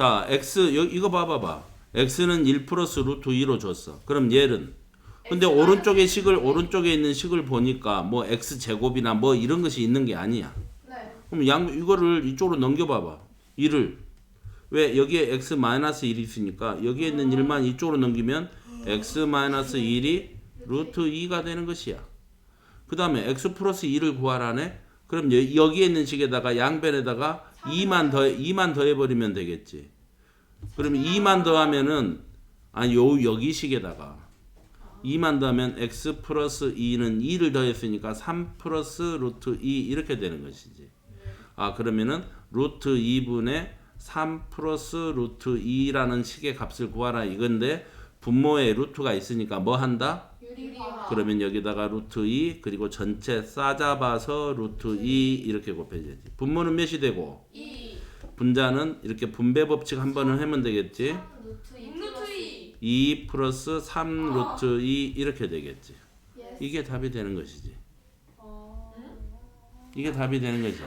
자, x 여, 이거 봐봐봐. x는 1 플러스 루트 2로 줬어. 그럼 얘는 근데 오른쪽에 식을 오른쪽에 있는 식을 보니까 뭐 x 제곱이나 뭐 이런 것이 있는 게 아니야. 네. 그럼 양 이거를 이쪽으로 넘겨봐봐. 1을 왜 여기에 x 마이너스 1이 있으니까 여기에 있는 1만 이쪽으로 넘기면 x 마이너스 1이 루트 2가 되는 것이야. 그 다음에 x 플러스 2를 구하라네. 그럼 여- 여기에 있는 식에다가 양변에다가 2만 더 2만 더해 버리면 되겠지. 그러면 2만 더하면은 아니 요 여기 식에다가 2만 더하면 x 플러스 2는 2를 더했으니까 3 플러스 루트 2 이렇게 되는 것이지. 아 그러면은 루트 2분의 3 플러스 루트 2라는 식의 값을 구하라 이건데 분모에 루트가 있으니까 뭐 한다? 그러면 여기다가 루트 2 그리고 전체 싸잡아서 루트 2 이렇게 곱해야지. 분모는 몇이 되고 2. 분자는 이렇게 분배 법칙 한 번을 하면 되겠지. 루트 2 루트 2. 2 플러스 3 루트 2 이렇게 되겠지. 예스. 이게 답이 되는 것이지. 어. 이게 답이 되는 거죠.